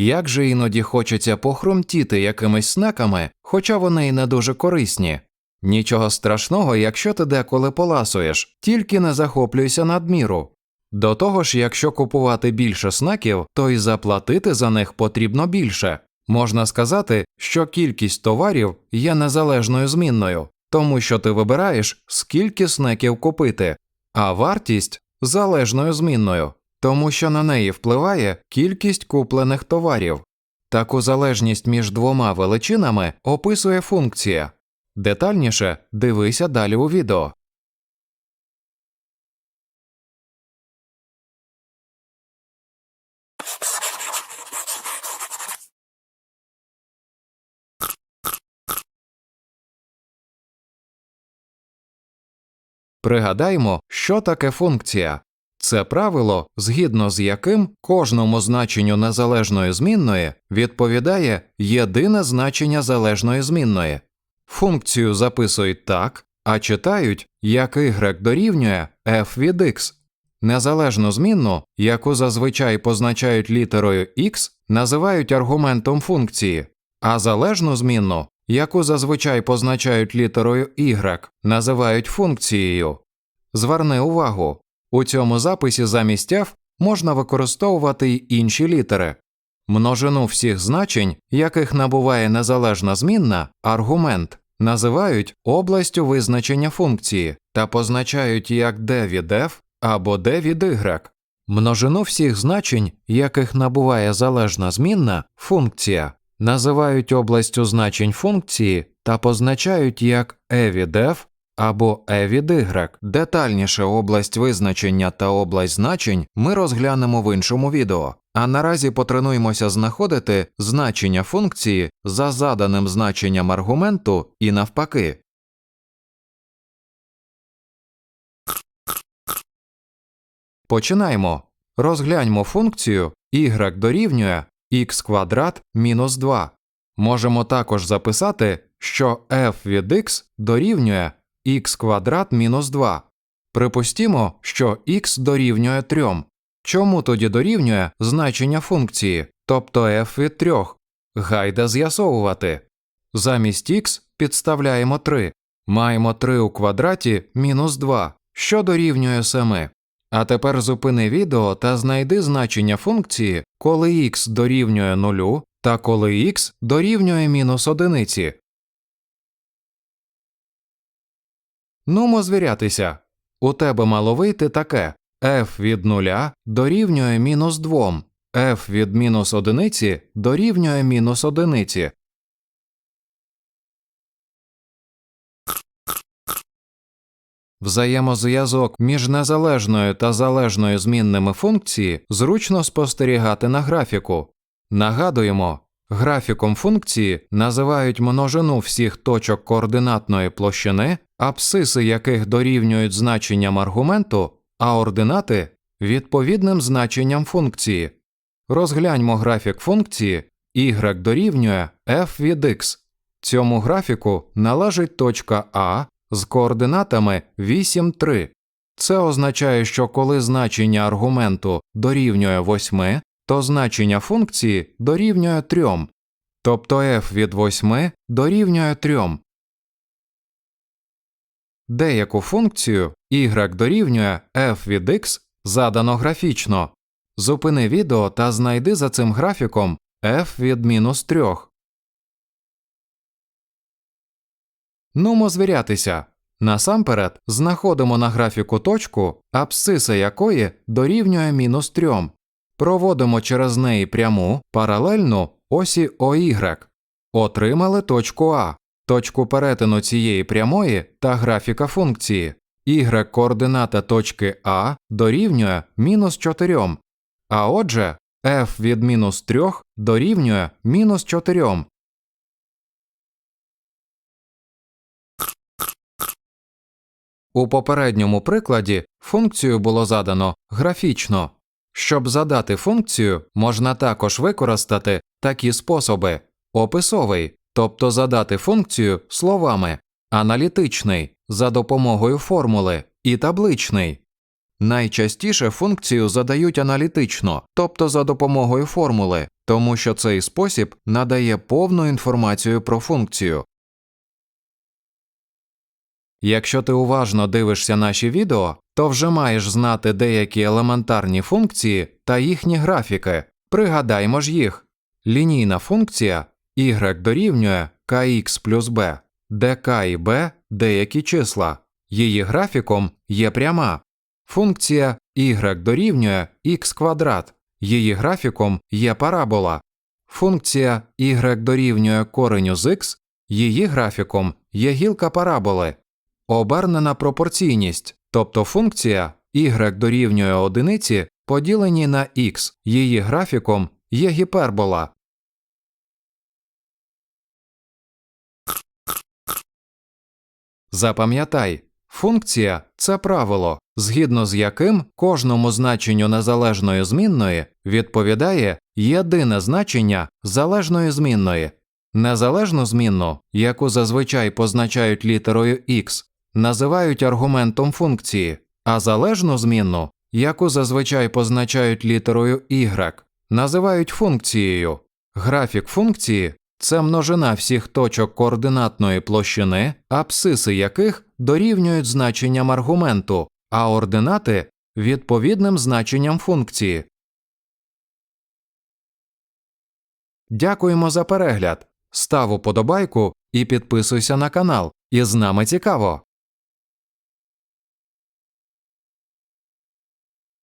Як же іноді хочеться похрумтіти якимись снеками, хоча вони й не дуже корисні. Нічого страшного, якщо ти деколи поласуєш, тільки не захоплюйся надміру. До того ж, якщо купувати більше снеків, то й заплатити за них потрібно більше. Можна сказати, що кількість товарів є незалежною змінною, тому що ти вибираєш, скільки снеків купити, а вартість залежною змінною, тому що на неї впливає кількість куплених товарів. Таку залежність між двома величинами описує функція. Детальніше дивися далі у відео. Пригадаймо, що таке функція. Це правило, згідно з яким кожному значенню незалежної змінної відповідає єдине значення залежної змінної. Функцію записують так, а читають, як y дорівнює f від x. Незалежну змінну, яку зазвичай позначають літерою x, називають аргументом функції, а залежну змінну, яку зазвичай позначають літерою y, називають функцією. Зверни увагу, у цьому записі замість f можна використовувати й інші літери. Множину всіх значень, яких набуває незалежна змінна, аргумент, називають областю визначення функції та позначають як d від f або d від y. Множину всіх значень, яких набуває залежна змінна, функція, називають областю значень функції та позначають як e від f або e від y. Детальніше область визначення та область значень ми розглянемо в іншому відео. А наразі потренуємося знаходити значення функції за заданим значенням аргументу і навпаки. Починаємо. Розгляньмо функцію y дорівнює x квадрат мінус 2. Можемо також записати, що f від x дорівнює x квадрат мінус 2. Припустімо, що x дорівнює 3. Чому тоді дорівнює значення функції, тобто f від 3? Гайда з'ясовувати. Замість x підставляємо 3. Маємо 3 у квадраті мінус 2, що дорівнює 7. А тепер зупини відео та знайди значення функції, коли x дорівнює 0 та коли x дорівнює мінус 1. Нумо звірятися. У тебе мало вийти таке f від 0 дорівнює мінус 2, f від мінус 1 дорівнює мінус 1. Взаємозв'язок між незалежною та залежною змінними функції зручно спостерігати на графіку. Нагадуємо, графіком функції називають множину всіх точок координатної площини, абсциси яких дорівнюють значенням аргументу, а ординати відповідним значенням функції. Розгляньмо графік функції y дорівнює f від x. Цьому графіку належить точка А з координатами 8, 3. Це означає, що коли значення аргументу дорівнює 8, то значення функції дорівнює 3, тобто f від 8 дорівнює 3. Деяку функцію y дорівнює f від x задано графічно. Зупини відео та знайди за цим графіком f від мінус 3. Нумо звірятися. Насамперед знаходимо на графіку точку, абсциса якої дорівнює мінус 3. Проводимо через неї пряму паралельну осі OY. Отримали точку А, точку перетину цієї прямої та графіка функції. Y координата точки А дорівнює мінус 4. А отже, f від мінус 3 дорівнює мінус 4. У попередньому прикладі функцію було задано графічно. Щоб задати функцію, можна також використати такі способи: описовий, тобто задати функцію словами, аналітичний за допомогою формули і табличний. Найчастіше функцію задають аналітично, тобто за допомогою формули, тому що цей спосіб надає повну інформацію про функцію. Якщо ти уважно дивишся наші відео, то вже маєш знати деякі елементарні функції та їхні графіки. Пригадаймо ж їх. Лінійна функція y дорівнює kx плюс b, де k і b – деякі числа. Її графіком є пряма. Функція y дорівнює x квадрат. Її графіком є парабола. Функція y дорівнює кореню з x, її графіком є гілка параболи. Обернена пропорційність, тобто функція y дорівнює одиниці поділені на x, її графіком є гіпербола. Запам'ятай, функція це правило, згідно з яким кожному значенню незалежної змінної відповідає єдине значення залежної змінної. Незалежну змінну, яку зазвичай позначають літерою x, називають аргументом функції, а залежну змінну, яку зазвичай позначають літерою y, називають функцією. Графік функції це множина всіх точок координатної площини, абсциси яких дорівнюють значенням аргументу, а ординати відповідним значенням функції. Дякуємо за перегляд. Став уподобайку і підписуйся на канал. І з нами цікаво.